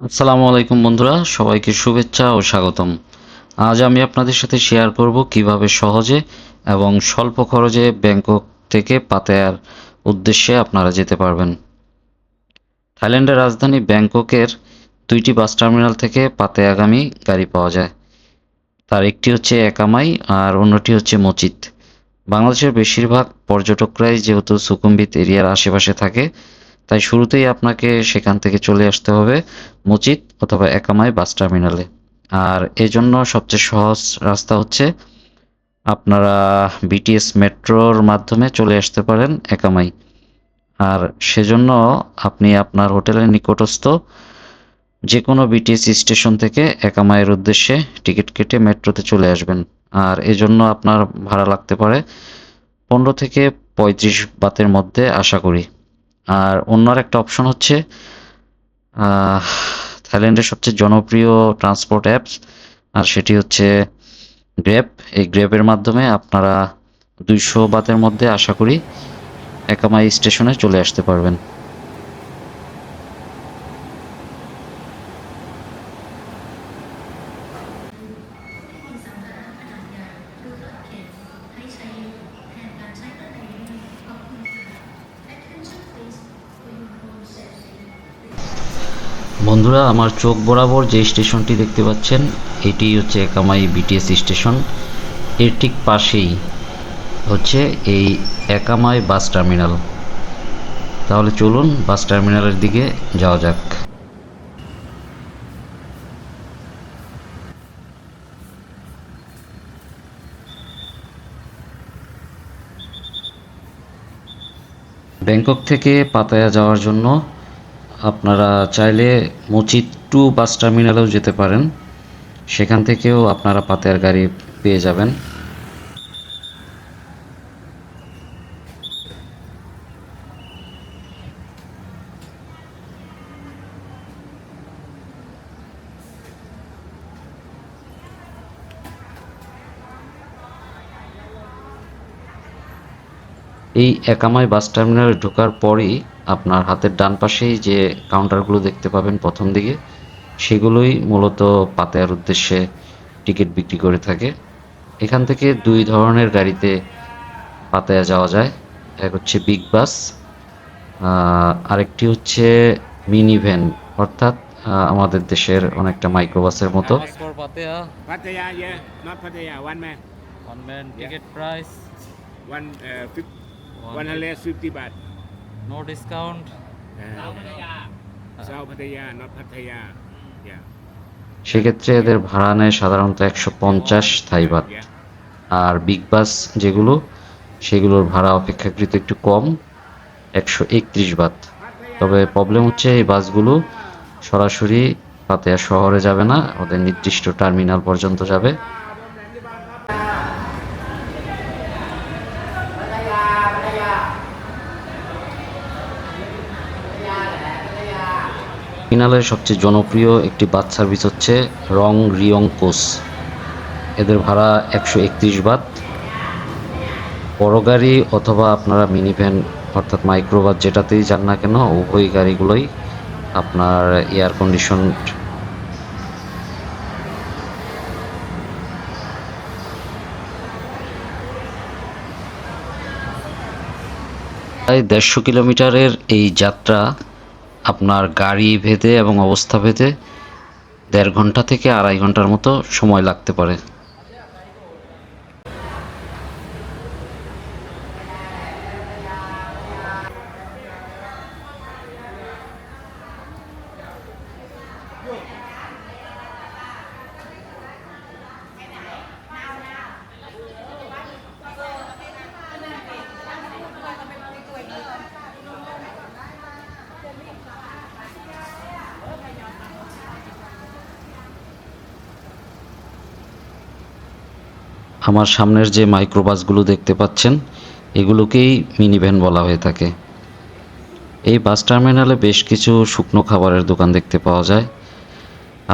আসসালামু আলাইকুম বন্ধুরা, সবাইকে শুভেচ্ছা ও স্বাগতম। আজ আমি আপনাদের সাথে শেয়ার করব কীভাবে সহজে এবং স্বল্প খরচে ব্যাংকক থেকে পাতায়ার উদ্দেশ্যে আপনারা যেতে পারবেন। থাইল্যান্ডের রাজধানী ব্যাংককের দুইটি বাস টার্মিনাল থেকে পাতায়াগামী গাড়ি পাওয়া যায়। তার একটি হচ্ছে একামাই আর অন্যটি হচ্ছে মচিত বাংলাদেশের বেশিরভাগ পর্যটকরাই যেহেতু সুকুম্বিত এরিয়ার আশেপাশে থাকে তাই শুরুতেই আপনাকে সেখান থেকে চলে আসতে হবে মুচিত অথবা একামাই বাস টার্মিনালে। আর এজন্য সবচেয়ে সহজ রাস্তা হচ্ছে আপনারা বিটিএস মেট্রোর মাধ্যমে চলে আসতে পারেন একামাই। আর সেজন্য আপনি আপনার হোটেলের নিকটস্থ যে কোনো বিটিএস স্টেশন থেকে একামাইয়ের উদ্দেশ্যে টিকিট কেটে মেট্রোতে চলে আসবেন। আর এজন্য আপনার ভাড়া লাগতে পারে পনেরো থেকে পঁয়ত্রিশ বাতের মধ্যে আশা করি। আর অন্য একটা অপশন হচ্ছে থাইল্যান্ডের সবচেয়ে জনপ্রিয় ট্রান্সপোর্ট অ্যাপস আর সেটি হচ্ছে গ্র্যাব এই গ্র্যাবের মাধ্যমে আপনারা দুইশো বাতের মধ্যে আশা করি একামাই স্টেশনে চলে আসতে পারবেন। বন্ধুরা, আমার চোখ বরাবর যে স্টেশনটি দেখতে পাচ্ছেন, এটি হচ্ছে একামাই বিটিএস স্টেশন। এর ঠিক পাশেই হচ্ছে এই একামাই বাস টার্মিনাল। তাহলে চলুন বাস টার্মিনালের দিকে যাওয়া যাক। ব্যাংকক থেকে পাতায়া যাওয়ার জন্য আপনারা চাইলে মচিত টু বাস টার্মিনালেও যেতে পারেন। সেখান থেকেও আপনারা পাতায়ার গাড়ি পেয়ে যাবেন। এই একামাই বাস টার্মিনালে ঢোকার পরেই আপনার হাতের ডান পাশেই যে কাউন্টারগুলো দেখতে পাবেন প্রথম দিকে সেগুলোই মূলত পাতায়ার উদ্দেশ্যে টিকিট বিক্রি করে থাকে। এখান থেকে দুই ধরনের গাড়িতে পাতায়া যাওয়া যায়। এক হচ্ছে বিগ বাস আরেকটি হচ্ছে মিনি ভ্যান অর্থাৎ আমাদের দেশের অনেকটা মাইক্রোবাসের মতো। Ask for Pattaya, Pattaya, no discount. সেক্ষেত্রে এদের ভাড়া নেয় সাধারণত একশো পঞ্চাশ থাইবাত. আর বিগ বাস যেগুলো সেগুলোর ভাড়া অপেক্ষাকৃত একটু কম একশো একত্রিশ বাত তবে প্রবলেম হচ্ছে এই বাসগুলো সরাসরি পাতেয়া শহরে যাবে না ওদের নির্দিষ্ট টার্মিনাল পর্যন্ত যাবে। টার্মিনালের সবচেয়ে জনপ্রিয় একটি বাস সার্ভিস হচ্ছে রং রিয়ং কোস। এদের ভাড়া একশো একত্রিশ বাত বড় গাড়ি অথবা আপনারা মিনি ভ্যান অর্থাৎ মাইক্রোবাস যেটাতেই যান না কেন, উভয় গাড়িগুলোই আপনার এয়ার কন্ডিশন প্রায় দেড়শো কিলোমিটারের এই যাত্রা আপনার গাড়ি ভেদে এবং অবস্থা ভেদে দেড় ঘণ্টা থেকে আড়াই ঘণ্টার মতো সময় লাগতে পারে। আমার সামনের যে মাইক্রোবাসগুলো দেখতে পাচ্ছেন, এগুলোকেই মিনি ভ্যান বলা হয়ে থাকে। এই বাস টার্মিনালে বেশ কিছু শুকনো খাবারের দোকান দেখতে পাওয়া যায়।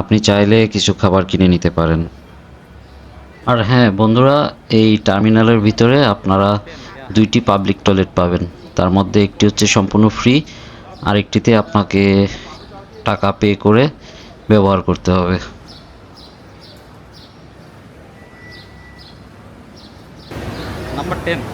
আপনি চাইলে কিছু খাবার কিনে নিতে পারেন। আর হ্যাঁ বন্ধুরা, এই টার্মিনালের ভিতরে আপনারা দুইটি পাবলিক টয়লেট পাবেন। তার মধ্যে একটি হচ্ছে সম্পূর্ণ ফ্রি, আরেকটিতে আপনাকে টাকা পে করে ব্যবহার করতে হবে। नंबर टेन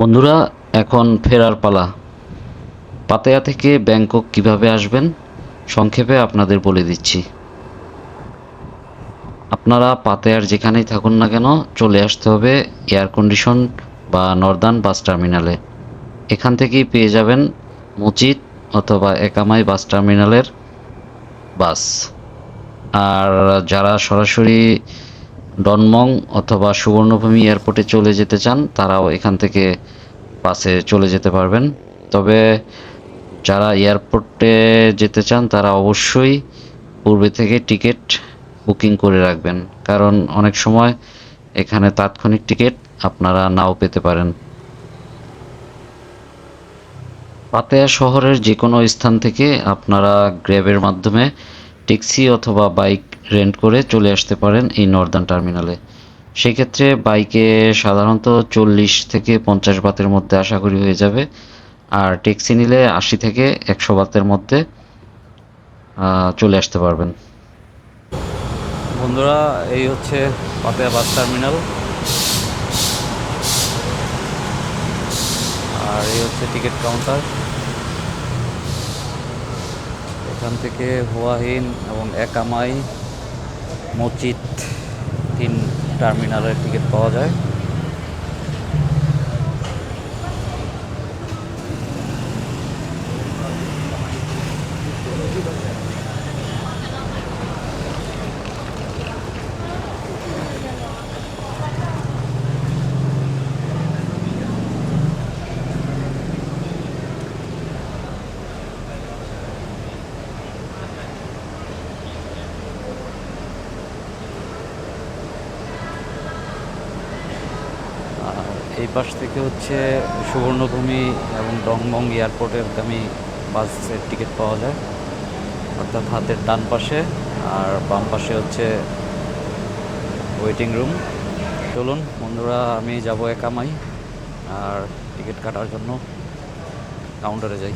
বন্ধুরা, এখন ফেরার পালা। পাতায়া থেকে ব্যাংকক কীভাবে আসবেন, সংক্ষেপে আপনাদের বলে দিচ্ছি। আপনারা পাতায়ার যেখানেই থাকুন না কেন, চলে আসতে হবে এয়ার কন্ডিশন বা নর্দার্ন বাস টার্মিনালে। এখান থেকেই পেয়ে যাবেন মসজিদ অথবা একামাই বাস টার্মিনালের বাস। আর যারা সরাসরি ডনমং অথবা সুবর্ণভূমি এয়ারপোর্টে চলে যেতে চান, তারাও এখান থেকে বাসে চলে যেতে পারবেন। তবে যারা এয়ারপোর্টে যেতে চান, তারা অবশ্যই পূর্বে থেকে টিকিট বুকিং করে রাখবেন। কারণ অনেক সময় এখানে তাৎক্ষণিক টিকিট আপনারা নাও পেতে পারেন। পাতেয়া শহরের যে কোনো স্থান থেকে আপনারা গ্র্যাবের মাধ্যমে ট্যাক্সি অথবা বাইক রেন্ট করে চলে আসতে পারেন এই নর্দার্ন টার্মিনালে। সেক্ষেত্রে বাইকে সাধারণত চল্লিশ থেকে পঞ্চাশ বাতের মধ্যে আশা করি হয়ে যাবে। আর ট্যাক্সি নিলে আশি থেকে একশো বাতের মধ্যে চলে আসতে পারবেন। বন্ধুরা, এই হচ্ছে পাতিয়া বাস টার্মিনাল। আর এই হচ্ছে টিকিট কাউন্টার। এখান থেকে হুয়াহিন এবং একামাই মসজিদ তিন টার্মিনালের টিকিট পাওয়া যায়। পাশ থেকে হচ্ছে সুবর্ণভূমি এবং ডংবং এয়ারপোর্টের গামী বাসের টিকিট পাওয়া যায়। অর্থাৎ হাতের ডান পাশে আর বাম পাশে হচ্ছে ওয়েটিং রুম চলুন বন্ধুরা, আমি যাব একামাই। আর টিকিট কাটার জন্য কাউন্টারে যাই।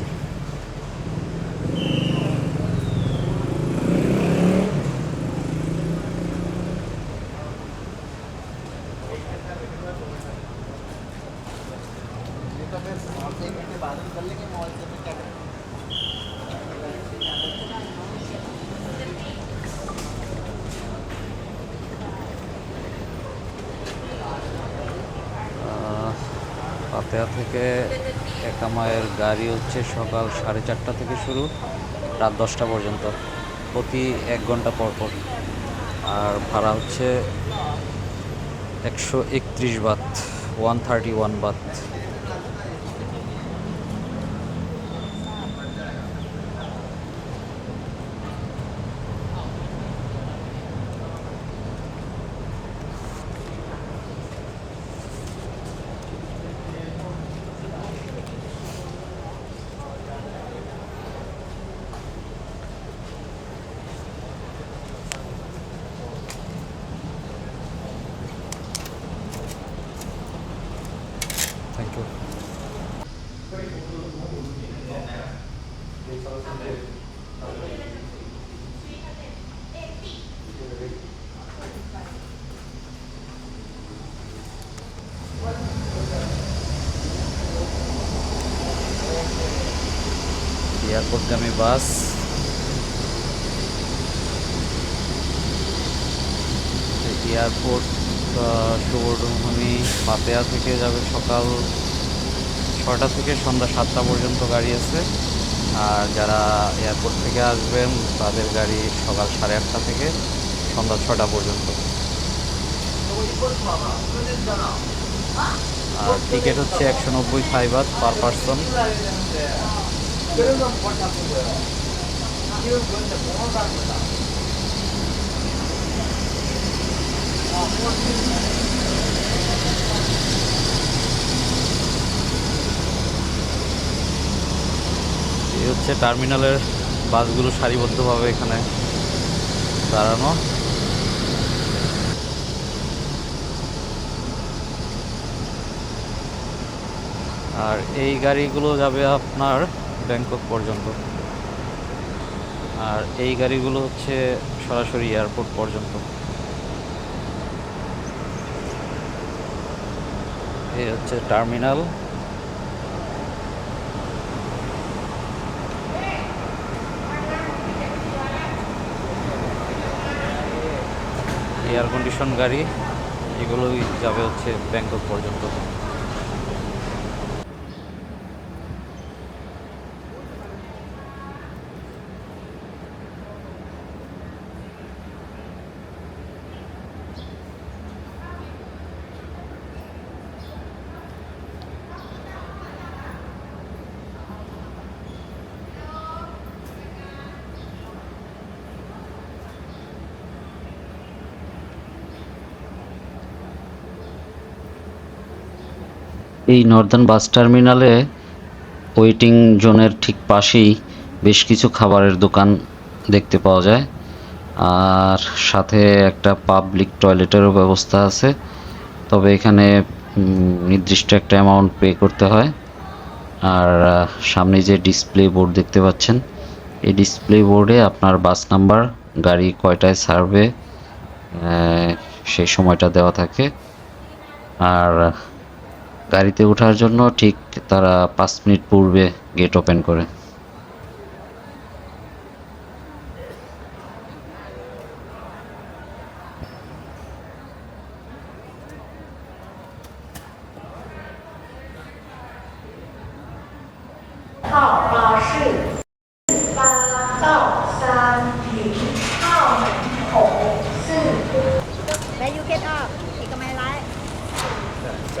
পাতেয়া থেকে একামায়ের গাড়ি হচ্ছে সকাল সাড়ে চারটা থেকে শুরু, রাত দশটা পর্যন্ত, প্রতি এক ঘণ্টা পর পর। আর ভাড়া হচ্ছে একশো একত্রিশ Baat one thirty one Baat. এয়ারপোর্টগামী বাস। এয়ারপোর্ট সুবর্ণভূমি পাতেয়া থেকে যাবে সকাল ছটা থেকে সন্ধ্যা সাতটা পর্যন্ত গাড়ি আছে। আর যারা এয়ারপোর্ট থেকে আসবেন, তাদের গাড়ি সকাল সাড়ে আটটা থেকে সন্ধ্যা ছটা পর্যন্ত। আর টিকিট হচ্ছে একশো নব্বই ফাইবার পার পার্সন। এই হচ্ছে টার্মিনালের বাসগুলো সারিবদ্ধভাবে এখানে দাঁড়ানো। আর এই গাড়িগুলো যাবে আপনার ব্যাংকক পর্যন্ত। আর এই গাড়িগুলো হচ্ছে সরাসরি এয়ারপোর্ট পর্যন্ত। এই হচ্ছে টার্মিনাল। এয়ার কন্ডিশন গাড়ি, এগুলোই যাবে হচ্ছে ব্যাংকক পর্যন্ত। এই নর্দার্ন বাস টার্মিনালে ওয়েটিং জোনের ঠিক পাশেই বেশ কিছু খাবারের দোকান দেখতে পাওয়া যায়। আর সাথে একটা পাবলিক টয়লেটেরও ব্যবস্থা আছে। তবে এখানে নির্দিষ্ট একটা অ্যামাউন্ট পে করতে হয়। আর সামনে যে ডিসপ্লে বোর্ড দেখতে পাচ্ছেন এই ডিসপ্লে বোর্ডে আপনার বাস নাম্বার গাড়ি কয়টায় আহ, সেই সময়টা দেওয়া থাকে। আর গাড়িতে ওঠার জন্য ঠিক তারা পাঁচ মিনিট পূর্বে গেট ওপেন করে।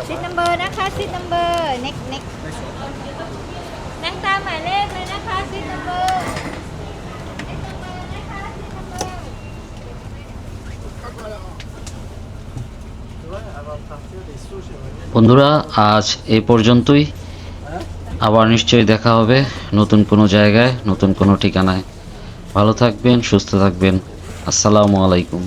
ซิดนัมเบอร์นะคะซิดนัมเบอร์ next next นั่งตามหมายเลขเลยนะคะซิดนัมเบอร์นะคะซิดนัมเบอร์ বন্ধুরা আজ এই পর্যন্তই আবার নিশ্চয়ই দেখা হবে নতুন কোনো জায়গায় নতুন কোনো ঠিকানায় ভালো থাকবেন সুস্থ থাকবেন আসসালামু আলাইকুম